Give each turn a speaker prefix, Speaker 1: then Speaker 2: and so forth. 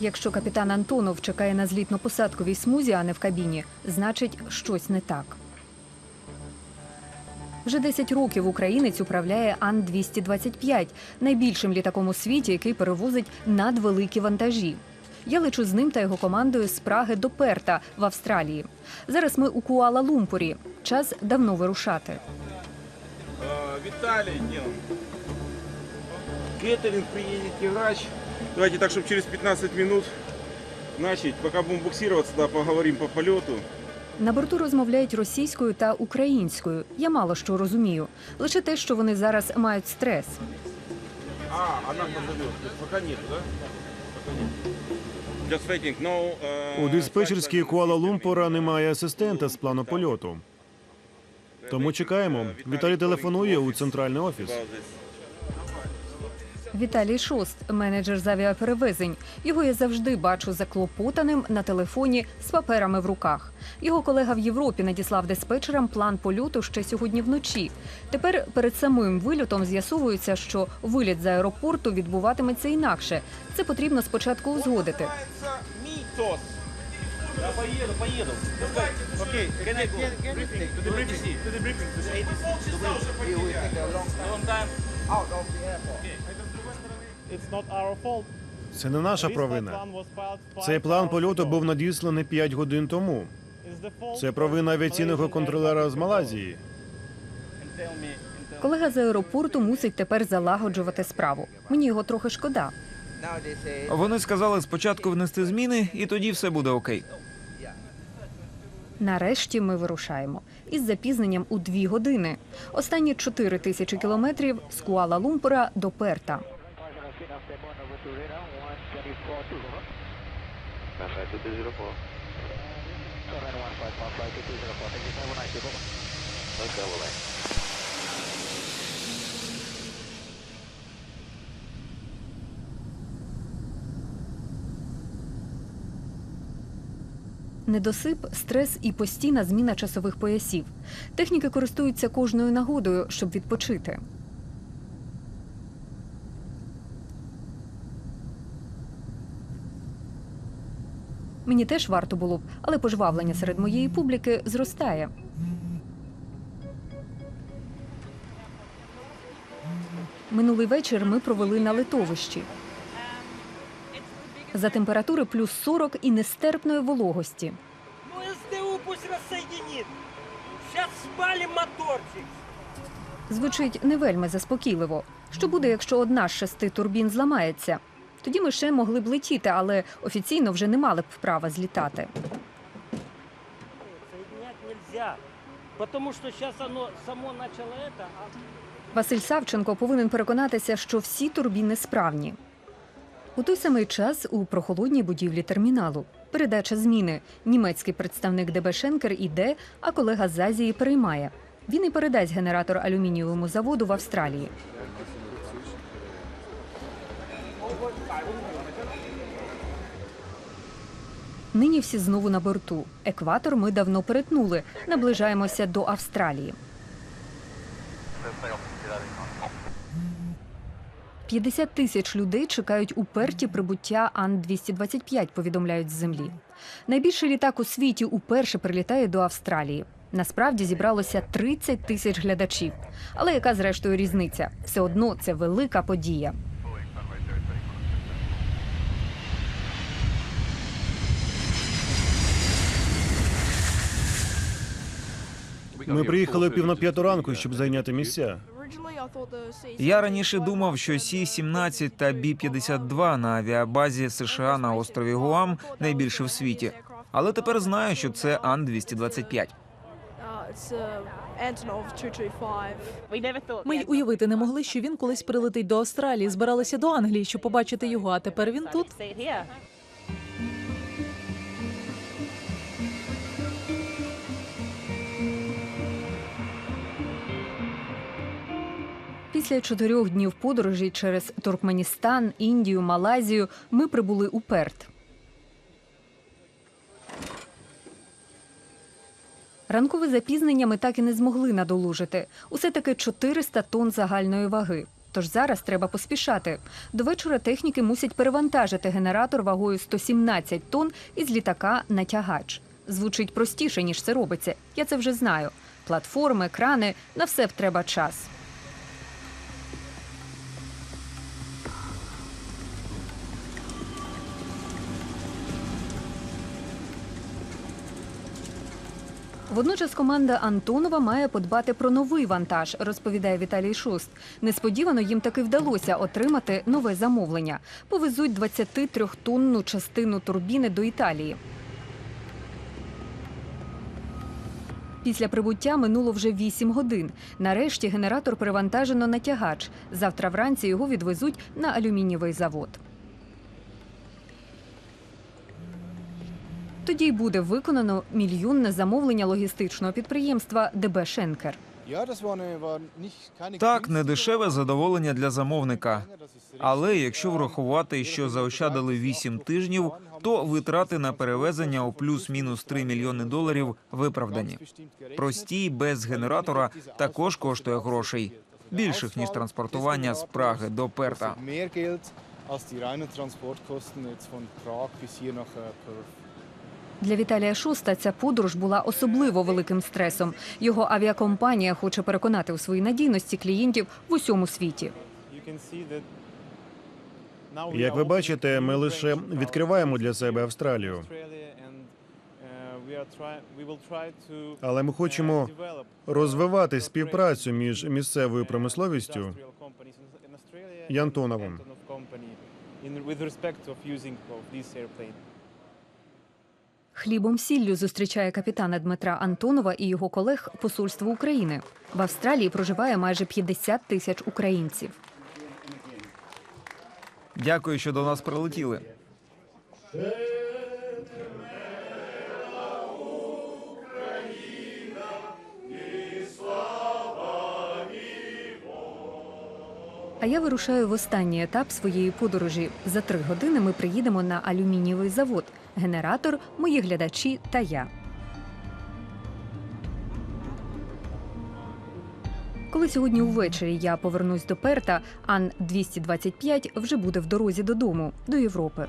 Speaker 1: Якщо капітан Антонов чекає на злітно-посадковій смузі, а не в кабіні, значить щось не так. Вже 10 років українець управляє Ан-225, найбільшим літаком у світі, який перевозить надвеликі вантажі. Я лечу з ним та його командою з Праги до Перта в Австралії. Зараз ми у Куала-Лумпурі. Час давно вирушати.
Speaker 2: Э, Виталий, нет. Кетеринг, врач. Давайте так, чтобы через 15 минут начать. Пока будем буксироваться, да, поговорим по полету.
Speaker 1: На борту розмовляють російською та українською. Я мало що розумію. Лише те, що вони зараз мають стрес.
Speaker 2: А, она позовет. Пока нету, да? Пока нет. Just waiting. No, uh,
Speaker 3: У диспетчерській Куала-Лумпура немає асистента з плану польоту. Тому чекаємо. Віталій телефонує у центральний офіс.
Speaker 1: Віталій Шост, менеджер з авіаперевезень. Його я завжди бачу заклопотаним на телефоні з паперами в руках. Його колега в Європі надіслав диспетчерам план польоту ще сьогодні вночі. Тепер перед самим вильотом з'ясовується, що виліт з аеропорту відбуватиметься інакше. Це потрібно спочатку узгодити.
Speaker 2: Митос. Я поеду, поеду. Окей, can
Speaker 3: Це не наша провина. Цей план польоту був надісланий 5 годин тому. Це провина авіаційного контролера з Малайзії.
Speaker 1: Колега з аеропорту мусить тепер залагоджувати справу. Мені його трохи шкода.
Speaker 4: Вони сказали спочатку внести зміни, і тоді все буде окей.
Speaker 1: Нарешті ми вирушаємо із запізненням у дві години. Останні 4 тисячі кілометрів з Куала-Лумпура до Перта. Недосип, стрес і постійна зміна часових поясів. Техніки користуються кожною нагодою, щоб відпочити. Мені теж варто було б, але пожвавлення серед моєї публіки зростає. Минулий вечір ми провели на литовищі. За температури плюс 40 і нестерпної вологості.
Speaker 5: Ну СТУ пусть рассоединит. Сейчас спалим моторчик.
Speaker 1: Звучить не вельми заспокійливо. Що буде, якщо одна з шести турбін зламається? Тоді ми ще могли б летіти, але офіційно вже не мали б права злітати.
Speaker 5: Само начало это, а
Speaker 1: Василь Савченко повинен переконатися, що всі турбіни справні. У той самий час у прохолодній будівлі терміналу передача зміни. Німецький представник ДБ Шенкер іде, а колега з Азії переймає. Він і передасть генератор алюмінієвому заводу в Австралії. Нині всі знову на борту. Екватор ми давно перетнули. Наближаємося до Австралії. 50 тисяч людей чекають у Перті прибуття Ан-225, повідомляють з землі. Найбільший літак у світі уперше прилітає до Австралії. Насправді зібралося 30 тисяч глядачів. Але яка зрештою різниця? Все одно це велика подія.
Speaker 3: Ми приїхали пів на п'яту ранку, щоб зайняти місця.
Speaker 4: Я раніше думав, що Сі 17 та Бі 52 на авіабазі США на острові Гуам найбільше в світі. Але тепер знаю, що це Ан 225
Speaker 6: It's uh, Antonov 225.
Speaker 7: Ми й уявити не могли, що він колись прилетить до Австралії. Збиралися до Англії, щоб побачити його. А тепер він тут.
Speaker 1: Після чотирьох днів подорожі через Туркменістан, Індію, Малайзію ми прибули у Перт. Ранкове запізнення ми так і не змогли надолужити. Усе таки 400 тонн загальної ваги. Тож зараз треба поспішати. До вечора техніки мусять перевантажити генератор вагою 117 тонн із літака на тягач. Звучить простіше, ніж це робиться. Я це вже знаю. Платформи, крани на все треба час. Водночас команда Антонова має подбати про новий вантаж, розповідає Віталій Шуст. Несподівано їм таки вдалося отримати нове замовлення. Повезуть 23-тонну частину турбіни до Італії. Після прибуття минуло вже 8 годин. Нарешті генератор перевантажено на тягач. Завтра вранці його відвезуть на алюмінієвий завод. Тоді й буде виконано мільйонне замовлення логістичного підприємства ДБ Шенкер.
Speaker 4: Так, не дешеве задоволення для замовника. Але якщо врахувати, що заощадили 8 тижнів, то витрати на перевезення у плюс-мінус 3 мільйони доларів виправдані. Простій без генератора також коштує грошей більших ніж транспортування з Праги до Перта.
Speaker 1: Для Віталія Шуста ця подорож була особливо великим стресом. Його авіакомпанія хоче переконати у своїй надійності клієнтів в усьому світі.
Speaker 3: Як ви бачите, ми лише відкриваємо для себе Австралію. Але ми хочемо розвивати співпрацю між місцевою промисловістю і Антоновим.
Speaker 1: Хлібом сіллю зустрічає капітана Дмитра Антонова і його колег посольство України. В Австралії проживає майже 50 тисяч українців.
Speaker 4: Дякую, що до нас прилетіли.
Speaker 1: А я вирушаю в останній етап своєї подорожі. За три години ми приїдемо на алюмінієвий завод. Генератор, мої глядачі та я. Коли сьогодні увечері я повернусь до Перта, Ан 225 вже буде в дорозі додому до Європи.